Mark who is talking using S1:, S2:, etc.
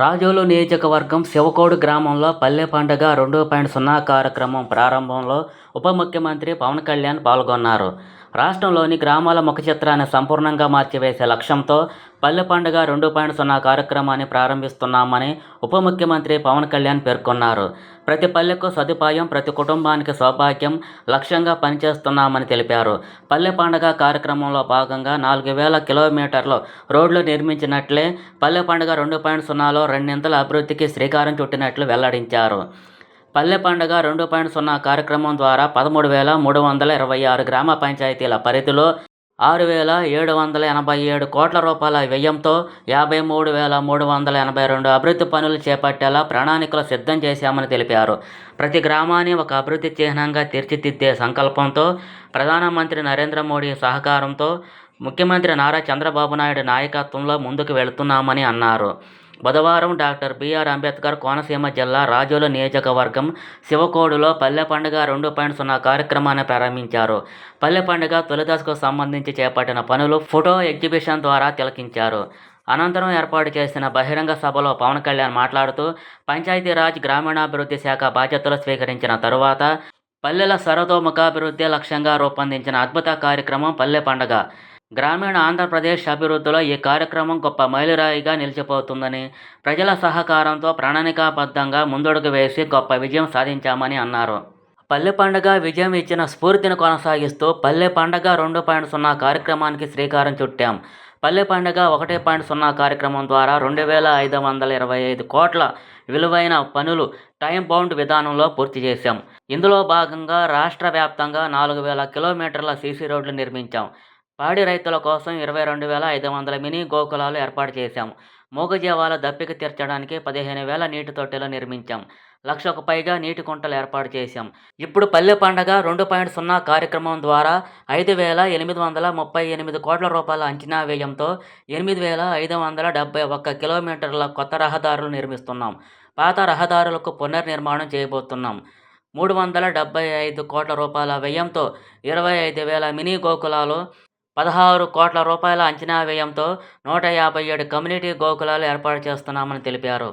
S1: రాజోలు నియోజకవర్గం శివకోడు గ్రామంలో పల్లె పండుగ రెండు పాయింట్ సున్నా కార్యక్రమం ప్రారంభంలో ఉప ముఖ్యమంత్రి పవన్ కళ్యాణ్ పాల్గొన్నారు. రాష్ట్రంలోని గ్రామాల ముఖ చిత్రాన్ని సంపూర్ణంగా మార్చివేసే లక్ష్యంతో పల్లె పండుగ రెండు పాయింట్ సున్నా కార్యక్రమాన్ని ప్రారంభిస్తున్నామని ఉప ముఖ్యమంత్రి పవన్ కళ్యాణ్ పేర్కొన్నారు. ప్రతి పల్లెకు సదుపాయం ప్రతి కుటుంబానికి సౌభాగ్యం లక్ష్యంగా పనిచేస్తున్నామని తెలిపారు. పల్లె పండుగ కార్యక్రమంలో భాగంగా నాలుగు వేల కిలోమీటర్లు రోడ్లు నిర్మించినట్లే పల్లె పండుగ రెండు పాయింట్ సున్నాలో రెండింతల అభివృద్ధికి శ్రీకారం చుట్టినట్లు వెల్లడించారు. పల్లె పండుగ రెండు పాయింట్ సున్నా కార్యక్రమం ద్వారా పదమూడు వేల మూడు వందల ఇరవై ఆరు గ్రామ పంచాయతీల పరిధిలో ఆరు వేల ఏడు వందల ఎనభై ఏడు కోట్ల రూపాయల వ్యయంతో యాభై మూడు వేల మూడు వందల ఎనభై రెండు అభివృద్ధి పనులు చేపట్టేలా ప్రణాళికలు సిద్ధం చేశామని తెలిపారు. ప్రతి గ్రామాన్ని ఒక అభివృద్ధి చిహ్నంగా తీర్చిదిద్దే సంకల్పంతో ప్రధానమంత్రి నరేంద్ర మోడీ సహకారంతో ముఖ్యమంత్రి నారా చంద్రబాబు నాయుడు నాయకత్వంలో ముందుకు వెళుతున్నామని అన్నారు. బుధవారం డాక్టర్ బిఆర్ అంబేద్కర్ కోనసీమ జిల్లా రాజోలు నియోజకవర్గం శివకోడులో పల్లె పండుగ రెండు పాయింట్ సున్నా కార్యక్రమాన్ని ప్రారంభించారు. పల్లె పండుగ తొలిదశకు సంబంధించి చేపట్టిన పనులు ఫోటో ఎగ్జిబిషన్ ద్వారా తిలకించారు. అనంతరం ఏర్పాటు చేసిన బహిరంగ సభలో పవన్ కళ్యాణ్ మాట్లాడుతూ పంచాయతీరాజ్ గ్రామీణాభివృద్ధి శాఖ బాధ్యతలు స్వీకరించిన తరువాత పల్లెల సర్వతోముఖాభివృద్ధి లక్ష్యంగా రూపొందించిన అద్భుత కార్యక్రమం పల్లె పండుగ. గ్రామీణ ఆంధ్రప్రదేశ్ అభివృద్ధిలో ఈ కార్యక్రమం గొప్ప మైలురాయిగా నిలిచిపోతుందని ప్రజల సహకారంతో ప్రణాళికాబద్ధంగా ముందడుగు వేసి గొప్ప విజయం సాధించామని అన్నారు. పల్లె పండుగ విజయం ఇచ్చిన స్ఫూర్తిని కొనసాగిస్తూ పల్లె పండుగ రెండు పాయింట్ సున్నా కార్యక్రమానికి శ్రీకారం చుట్టాం. పల్లె పండుగ ఒకటి పాయింట్ సున్నా కార్యక్రమం ద్వారా రెండు వేల ఐదు వందల ఇరవై ఐదు కోట్ల విలువైన పనులు టైం బౌండ్ విధానంలో పూర్తి చేశాం. ఇందులో భాగంగా రాష్ట్ర వ్యాప్తంగా నాలుగు వేల కిలోమీటర్ల సీసీ రోడ్లు నిర్మించాం. పాడి రైతుల కోసం ఇరవై రెండు వేల ఐదు వందల మినీ గోకులాలు ఏర్పాటు చేశాం మూగజీవాల దప్పిక తీర్చడానికి పదిహేను వేల నీటి తొట్టెలు నిర్మించాం. లక్షకు పైగా నీటి కుంటలు ఏర్పాటు చేశాం. ఇప్పుడు పల్లె పండగ రెండు పాయింట్ సున్నా కార్యక్రమం ద్వారా ఐదు వేల ఎనిమిది వందల ముప్పై ఎనిమిది కోట్ల రూపాయల అంచనా వ్యయంతో ఎనిమిది వేల ఐదు వందల డెబ్బై ఒక్క కిలోమీటర్ల కొత్త రహదారులు నిర్మిస్తున్నాం. పాత రహదారులకు పునర్నిర్మాణం చేయబోతున్నాం. మూడు వందల డెబ్బై ఐదు కోట్ల రూపాయల వ్యయంతో ఇరవై ఐదు వేల మినీ గోకులాలు పదహారు కోట్ల రూపాయల అంచనా వ్యయంతో నూట యాభై ఏడు కమ్యూనిటీ గోకులాలు ఏర్పాటు చేస్తున్నామని తెలిపారు.